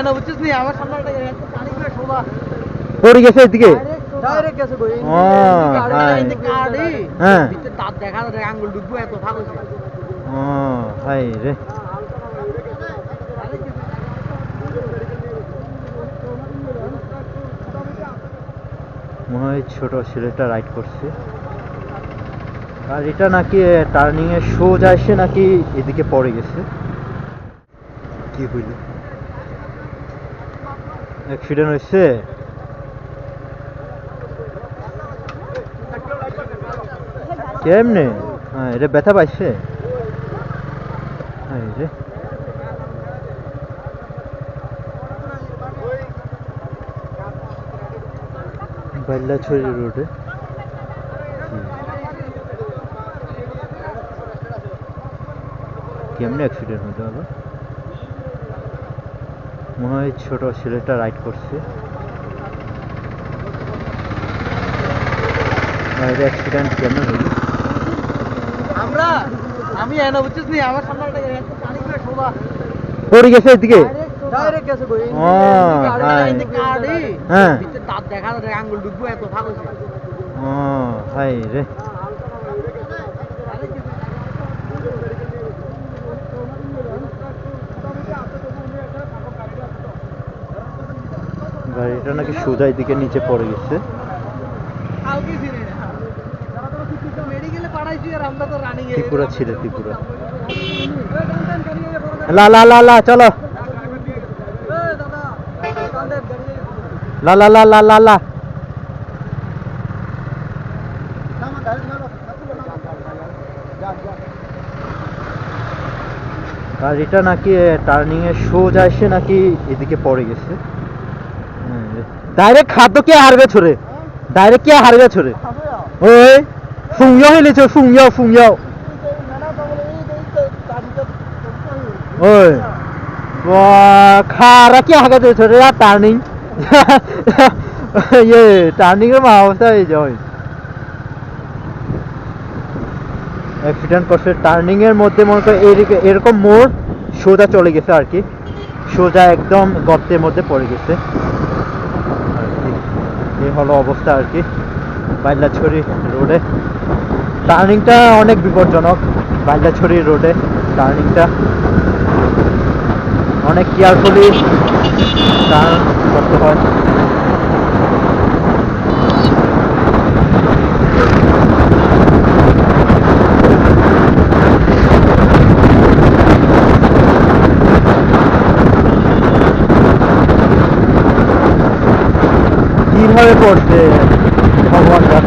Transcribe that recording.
এনে বুঝছিস নি? আমার সামনে একটা গাড়ি করে শোভা। পড়ে গেছে এদিকে? ডাইরেক্ট গেছে। হ্যাঁ। দাঁত দেখা যায় আঙ্গুল ঢুকবো এত ভালো ও হাই রে। মনে হয় ছোট ছেলেটা রাইড করছে। আর এটা নাকি টার্নিং এ সোজা এসে নাকি এদিকে পড়ে গেছে। কি হইল? অ্যাক্সিডেন্ট হয়েছে। কেমনে? হ্যাঁ এটা ব্যথা পাইছে। হাই রে বাইল্লাছড়ি রোডে। কেমনে অ্যাক্সিডেন্ট হতে হলো মনে হয় ছোট ছেলেটা রাইড করছে। অ্যাক্সিডেন্ট হলো? আমরা আমি এনে বুঝছিস নি আমার সামনে একটা পানি করে শোভা। পড়ে গেছে এদিকে? ডাইরেক্ট গেছে। হ্যাঁ। দাঁত দেখা যায় আঙ্গুল ঢুকবো এত ভালো ও হাই রে। গাড়িটা নাকি সোজা দিকে নিচে পড়ে গেছে। আর ত্রিপুরা ছিল ত্রিপুরা। লা লা লা লা চলো। লা লা লা লা লা লা। গাড়িটা নাকি টার্নিং এ সোজা এসে নাকি এদিকে পড়ে গেছে। ডাইরেক্ট খাদ্য কে হারবে ছড়ে? ডাইরেক্ট কে হারবে ছড়ে? ওই ফুংয়াও হেলেছ ফুংয়াও ফুংয়াও ওই খারা কি হাগে দিয়েছ রে টার্নিং ইয়ে টার্নিং এর মা অবস্থা এই যায় অ্যাক্সিডেন্ট করছে। টার্নিং এর মধ্যে মনে করো এরকম মোড় সোজা চলে গেছে আর কি। সোজা একদম গর্তের মধ্যে পড়ে গেছে। আর হলো অবস্থা আর কি বাইলাছড়ি রোডে টার্নিংটা অনেক বিপজ্জনক বাইলাছড়ি রোডে টার্নিংটা অনেক কেয়ারফুলি টার্ন করতে হয়। কীভাবে করছে ভগবান